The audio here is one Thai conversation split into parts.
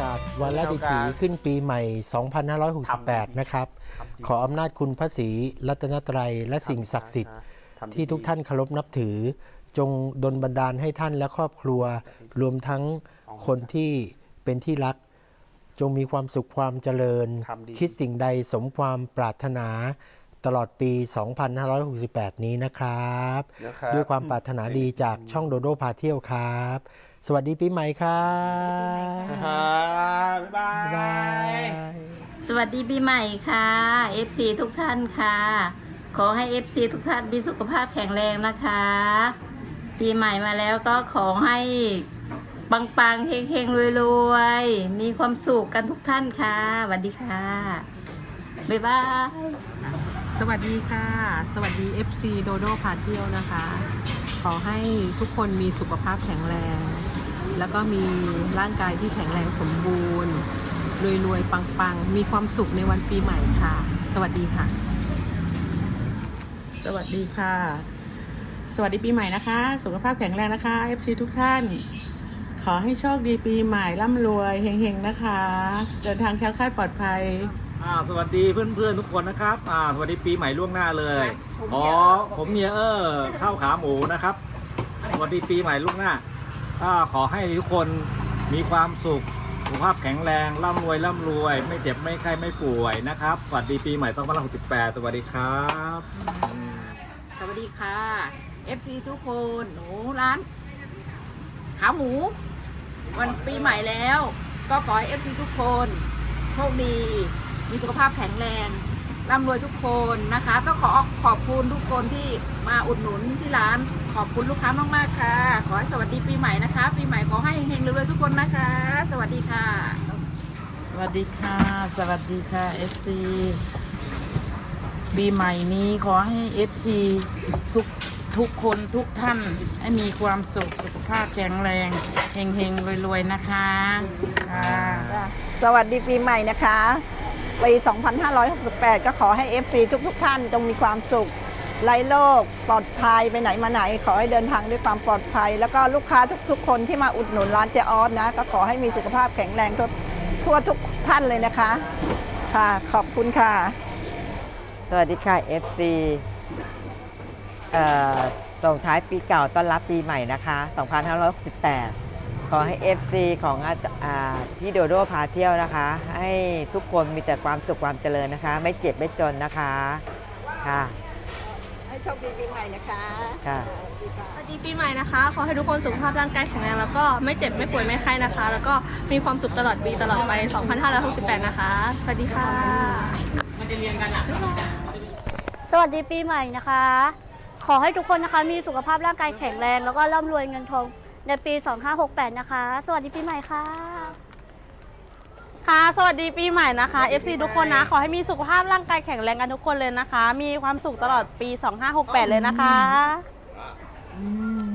กาสวันละดิถีขึ้นปีใหม่ 2568 นะครับ ขออำนาจคุณพระศรีรัตนตรัยและสิ่งศักดิ์สิทธิ์ที่ทุกท่านเคารพนับถือ จงดลบันดาลให้ท่านและครอบครัว รวมทั้งคนที่เป็นที่รัก จงมีความสุขความเจริญทำดีคิดสิ่งใดสมความปรารถนาตลอดปี 2568 นี้นะครับนะครับ ด้วยความปรารถนาดีจากช่องโดโดพาเที่ยวครับ สวัสดีปีใหม่ครับอ่าบ๊ายบาบ๊ายบาย ย สวัสดีปีใหม่ค่ะ FC ทุกท่านค่ะ ขอให้ FC ทุกท่านมีสุขภาพแข็งแรงนะคะ ปีใหม่มาแล้วก็ขอให้ปังปังๆเฮงเฮงรวยรวยๆ มีความสุขกันทุกท่านค่ะสวัสดีค่ะ บ๊ายบาย สวัสดีค่ะ สวัสดี FC โดโดพาเที่ยวนะคะ ขอให้ทุกคนมีสุขภาพแข็งแรง แล้วก็มีร่างกายที่แข็งแรงสมบูรณ์รวยๆ ปังๆ มีความสุขในวันปีใหม่ค่ะ สวัสดีค่ะ สวัสดีค่ะ สวัสดีปีใหม่นะคะ สุขภาพแข็งแรงนะคะ FC ทุกท่าน ขอให้โชคดีปีใหม่ร่ำรวยเฮงๆนะคะ เดินทางแคล้วคลาดปลอดภัย อ่าสวัสดีเพื่อนๆทุกคนนะครับอ่าสวัสดีปีใหม่ล่วงหน้าเลยอ๋อผมเมียเออข้าวขาหมูนะครับสวัสดีปีใหม่ล่วงหน้า ก็ขอให้ทุกคนมีความสุขสุขภาพแข็งแรงร่ำรวยร่ำรวย ไม่เจ็บไม่ไข้ไม่ป่วยนะครับสวัสดีปีใหม่2568สวัสดีครับสวัสดีค่ะ FC ทุกคนหนูร้านขาหมู วันปีใหม่แล้ว ก็ขอให้ FC ทุกคน โชคดี มีสุขภาพแข็งแรง ร่ำรวยทุกคนนะคะ ก็ขอขอบคุณทุกคนที่มาอุดหนุนที่ร้าน ขอบคุณลูกค้ามากๆค่ะ ขอให้สวัสดีปีใหม่นะคะ ปีใหม่ขอให้เฮงๆรวยๆทุกคนนะคะ สวัสดีค่ะ สวัสดีค่ะ สวัสดีค่ะ FC ปีใหม่นี้ขอให้ FC ทุกทุกคนทุกท่านให้มีความสุขสุขภาพแข็งแรงเฮงๆรวยๆนะคะค่ะ สวัสดีปีใหม่นะคะ ปี 2568 ก็ขอให้ FC ทุกทุกๆท่านจงมีความสุขไร้โรคปลอดภัยไปไหนมาไหน ขอให้เดินทางด้วยความปลอดภัย แล้วก็ลูกค้าทุกๆ คนที่มาอุดหนุนร้านเจออสนะ ก็ขอให้มีสุขภาพแข็งแรงทั่วทุกท่านเลยนะคะ ค่ะขอบคุณค่ะ สวัสดีค่ะ FC ส่งท้ายปีเก่าต้อนรับปีใหม่นะคะ 2568 ขอให้ FC ของอาอ่าพี่โดโดพาเที่ยวนะคะ ให้ทุกคนมีแต่ความสุขความเจริญนะคะ ไม่เจ็บไม่จนนะคะค่ะให้โชคดีปีใหม่นะคะค่ะสวัสดีปีใหม่นะคะ ขอให้ทุกคนสุขภาพร่างกายแข็งแรงแล้วก็ไม่เจ็บไม่ป่วยไม่ไข้นะคะ แล้วก็มีความสุขตลอดปีตลอดไป 2568 นะคะ สวัสดีค่ะสวัสดีปีใหม่นะคะ ขอให้ทุกคนนะคะมีสุขภาพร่างกายแข็งแรง แล้วก็ร่ำรวยเงินทอง ในปี 2568 นะคะ สวัสดีปีใหม่ค่ะ ค่ะ สวัสดีปีใหม่นะคะ FC ทุกคนนะ ขอให้มีสุขภาพร่างกายแข็งแรงกันทุกคนเลยนะคะ มีความสุขตลอดปี 2568 เลยนะคะ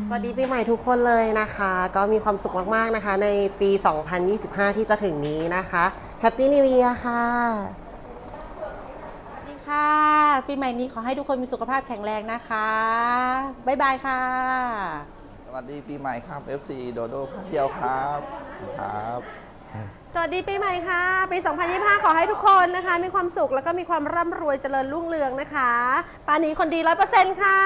สวัสดีปีใหม่ทุกคนเลยนะคะ ก็มีความสุขมากๆนะคะ ในปี 2025 ที่จะถึงนี้นะคะแฮปปี้นิว e ียร์ค่ะ สวัสดีค่ะ ปีใหม่นี้ขอให้ทุกคนมีสุขภาพแข็งแรงนะคะ บ๊ายบายค่ะส วัสดีปีใหม่ครับ FC โดโดพาเดียวครับครับ สวัสดีปีใหม่ค่ะ ปี 2025 ขอให้ทุกคนนะคะ มีความสุขแล้วก็มีความร่ำรวยเจริญรุ่งเรืองนะคะ ปานี้คนดี 100%ค่ะ